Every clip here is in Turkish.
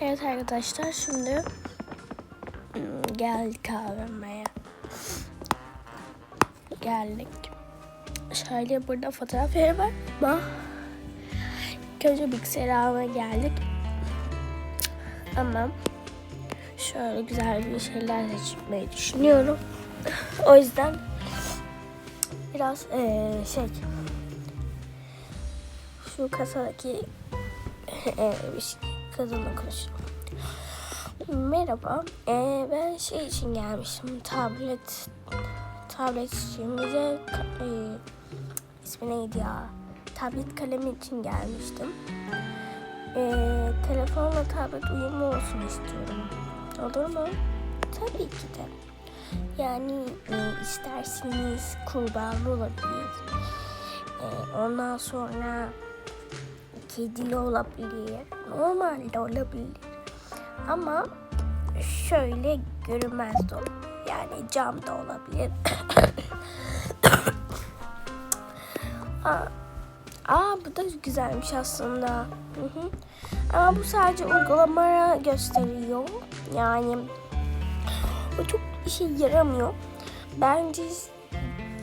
Evet arkadaşlar şimdi hmm, geldik AVM'ye. Geldik. Şöyle burada fotoğraf yeri var ama önce bilgisayar almaya geldik. Ama şöyle güzel bir şeyler seçmeyi düşünüyorum. o yüzden biraz eee, şey şu kasadaki eee, bir şey, kadınla konuşuyorum. Merhaba. Ee, ben şey için gelmiştim. Tablet tablet için ka- e, ismi neydi ya? Tablet kalemi için gelmiştim. Ee, telefonla tablet uyumlu olsun istiyorum. Olur mu? Tabii ki de. Yani e, isterseniz kurbağalı olabilir. Ee, ondan sonra kedili olabilir. Normal de olabilir. Ama şöyle görünmez de olur. Yani cam da olabilir. aa, aa bu da güzelmiş aslında. Hı hı. Ama bu sadece uygulamaya gösteriyor. Yani o çok işe yaramıyor. Bence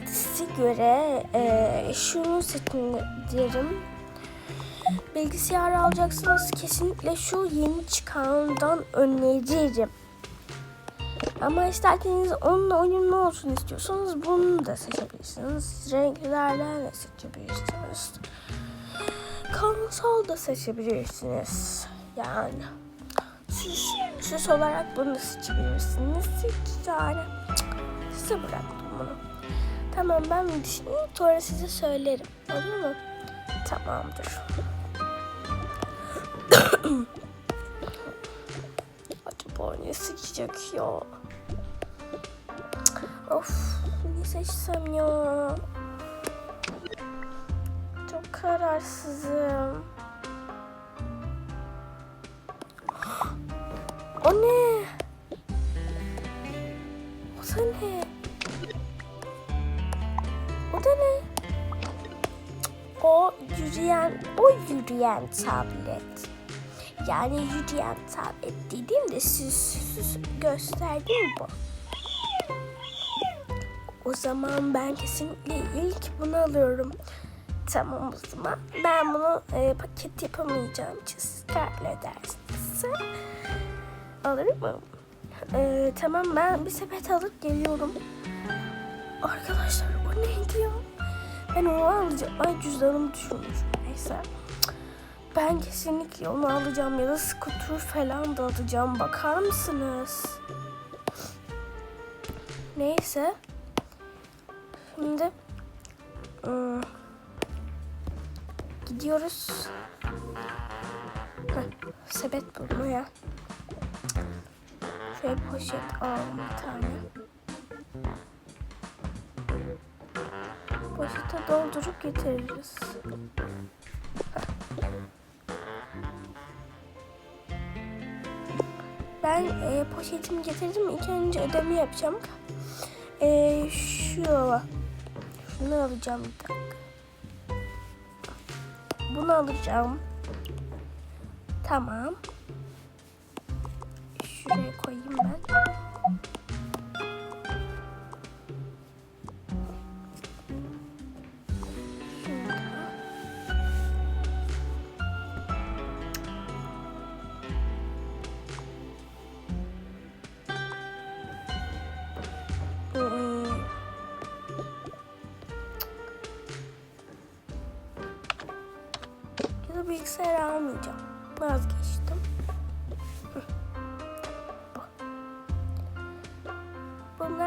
size göre e, şunu seçin derim. Bilgisayar alacaksınız kesinlikle şu yeni çıkandan öneririm. Ama isterseniz onunla uyumlu olsun istiyorsanız bunu da seçebilirsiniz. Renklerden de seçebilirsiniz. Konsol da seçebilirsiniz. Yani süs, süs olarak bunu seçebilirsiniz. Hiç yani size bıraktım bunu. Tamam ben düşüneyim sonra size söylerim. Olur mu? Tamamdır. Acaba ne seçecek ya? Of ne seçsem ya? Çok kararsızım. O ne? O da ne? O da ne? O yürüyen, o yürüyen tablet. Yani yürüyen tablet dediğimde süs, süs gösterdim bu. O zaman ben kesinlikle ilk bunu alıyorum. Tamam o zaman. Ben bunu e, paket yapamayacağım için siz halledersiniz. Alır mı? E, tamam ben bir sepet alıp geliyorum. Arkadaşlar o neydi ya? Ben onu alacağım. Ay cüzdanımı düşürmüşüm. Neyse. Ben kesinlikle onu alacağım ya da skuter falan da alacağım. Bakar mısınız? Neyse. Şimdi ıı, gidiyoruz. Heh, sepet bulmaya. Şöyle poşet alalım bir tane. Poşete doldurup getiririz. Ben e, poşetimi getirdim. İlk önce ödeme yapacağım. E, şu şunu alacağım bir dakika. Bunu alacağım. Tamam. Şuraya koyayım ben.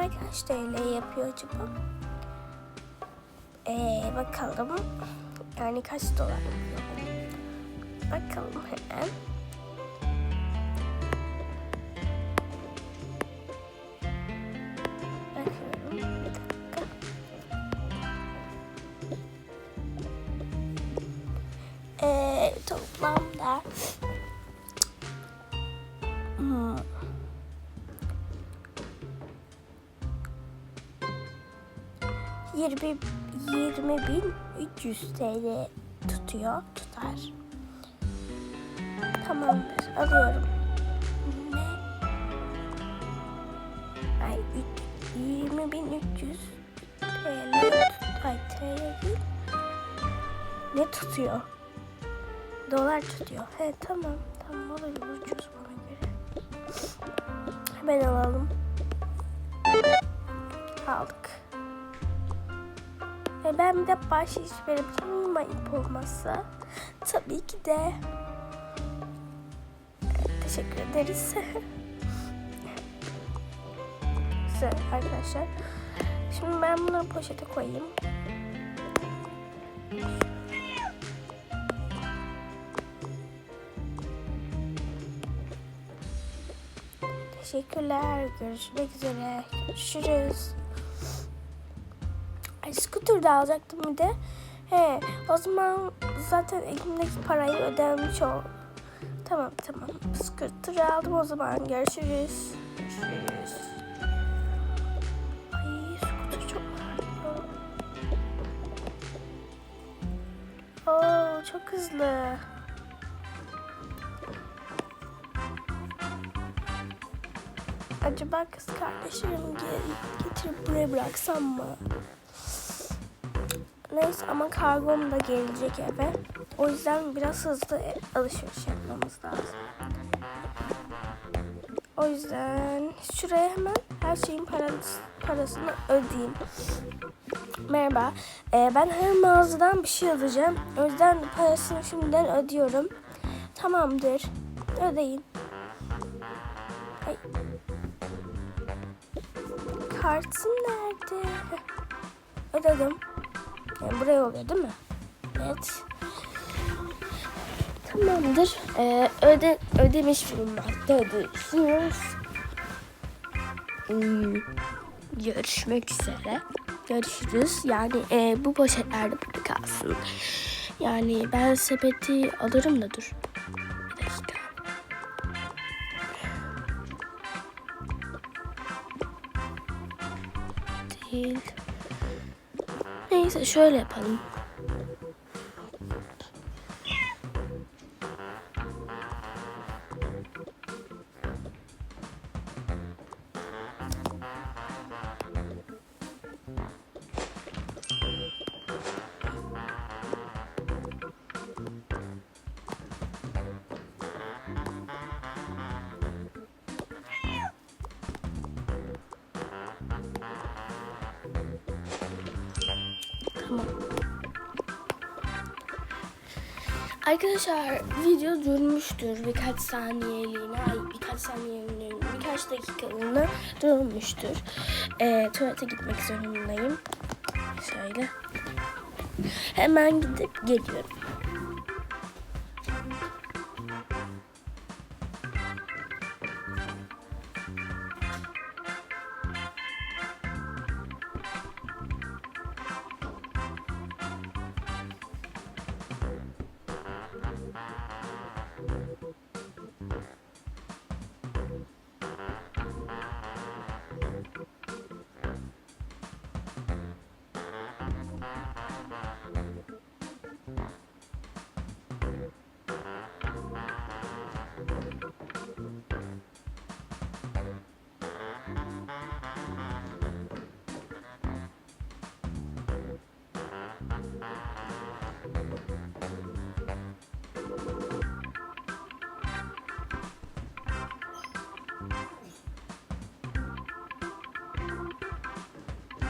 Bunlar kaç TL yapıyor acaba? Ee, bakalım. Yani kaç dolar yapıyor? Bakalım hemen. 20 20.300 TL tutuyor, tutar. Tamamdır, alıyorum. Ne? Ay 20.300 TL tut, ay TL değil. Ne tutuyor? Dolar tutuyor. He tamam, tamam olabilir ucuz bana göre. Hemen alalım. Aldık. E ben de bahşiş verebilir miyim ayıp olmazsa? Tabii ki de. Teşekkür ederiz. Güzel arkadaşlar. Şimdi ben bunları poşete koyayım. Teşekkürler. Görüşmek üzere. Görüşürüz. Ay, scooter da alacaktım bir de. He, o zaman zaten elimdeki parayı ödemiş ol. Tamam tamam. Scooter'ı aldım o zaman. Görüşürüz. Görüşürüz. Ay scooter çok. Oo çok hızlı. Acaba kız kardeşimi geri getirip buraya bıraksam mı? Neyse ama kargom da gelecek eve. O yüzden biraz hızlı alışveriş yapmamız lazım. O yüzden şuraya hemen her şeyin parası, parasını ödeyeyim. Merhaba. Ee, ben her mağazadan bir şey alacağım. O yüzden parasını şimdiden ödüyorum. Tamamdır. Ödeyin. Ay. Kartım nerede? Ödedim. Buraya oluyor değil mi? Evet. Tamamdır. Ee, öde, ödemiş bulunmakta ödüyorsunuz. Hmm, görüşmek üzere. Görüşürüz. Yani e, bu poşetler de burada kalsın. Yani ben sepeti alırım da dur. Bir dakika. Değil. Neyse şöyle yapalım. Arkadaşlar video durmuştur birkaç saniyeliğine, ay birkaç saniyeliğine, birkaç dakikalığına durmuştur. Ee, tuvalete gitmek zorundayım. Şöyle. Hemen gidip geliyorum.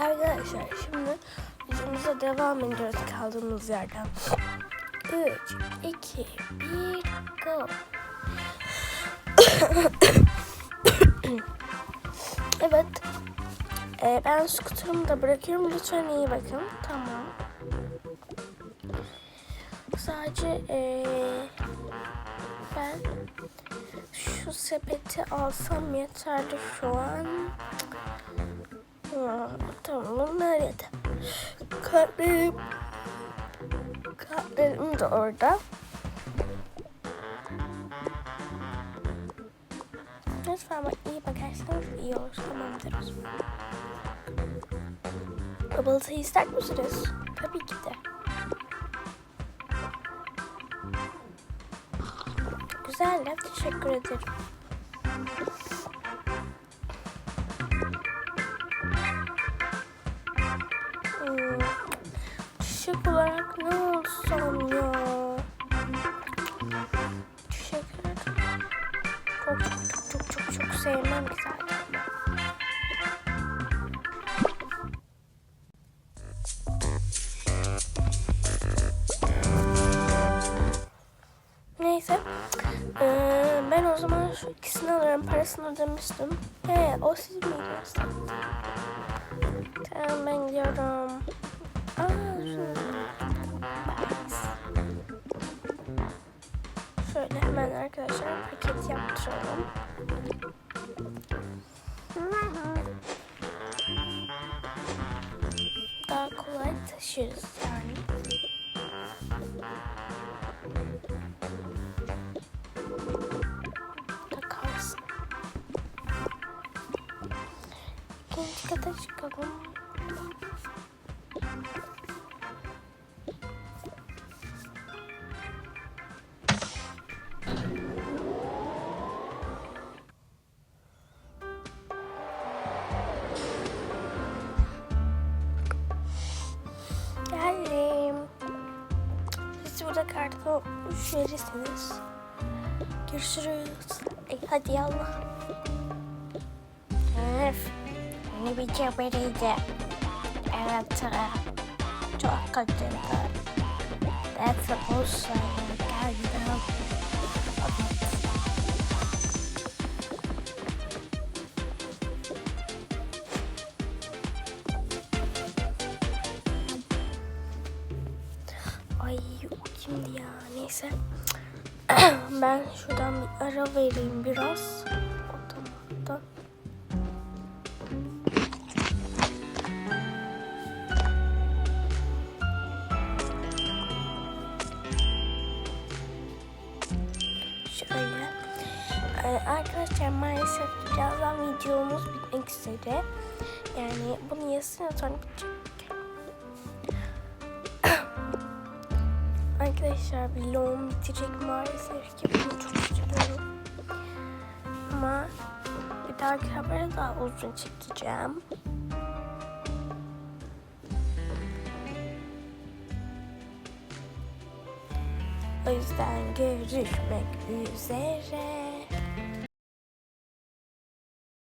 Arkadaşlar şimdi videomuza devam ediyoruz kaldığımız yerden. 3, 2, 1, go. evet. Ee, ben skuterumu da bırakıyorum. Lütfen iyi bakın. Tamam. Sadece ee, ben şu sepeti alsam yeterli şu an. Ha, tamam nerede? Kartlarım. Kartlarım da orada. Lütfen bak iyi bakarsanız iyi olur. Tamamdır o zaman. Babalatayı ister misiniz? Tabii ki de. Güzel. Teşekkür ederim. Sevmem ki. Neyse. Ee, ben o zaman şu ikisini alırım. Parasını ödemiştim. He, o siz miydiniz? Tamam ben gidiyorum. Aa, şunu. Şöyle hemen arkadaşlar paket yaptıralım. Daha kolay taşırız yani. Takarsın. İkinci. Hadi yallah. Öf. Ne bir ceberiydi. Evet. Çok kötüydü. A bullshit. Geldim. Ay kimdi ya neyse. ben şuradan bir ara vereyim biraz. Otomatta. Şöyle. Ee, arkadaşlar maalesef birazdan videomuz bitmek üzere. Yani bunu yazsın sonra bitecek. Arkadaşlar vlogum bitecek maalesef ki bunu çok üzülüyorum. Ama bir dahaki haberi daha uzun çekeceğim. O yüzden görüşmek üzere.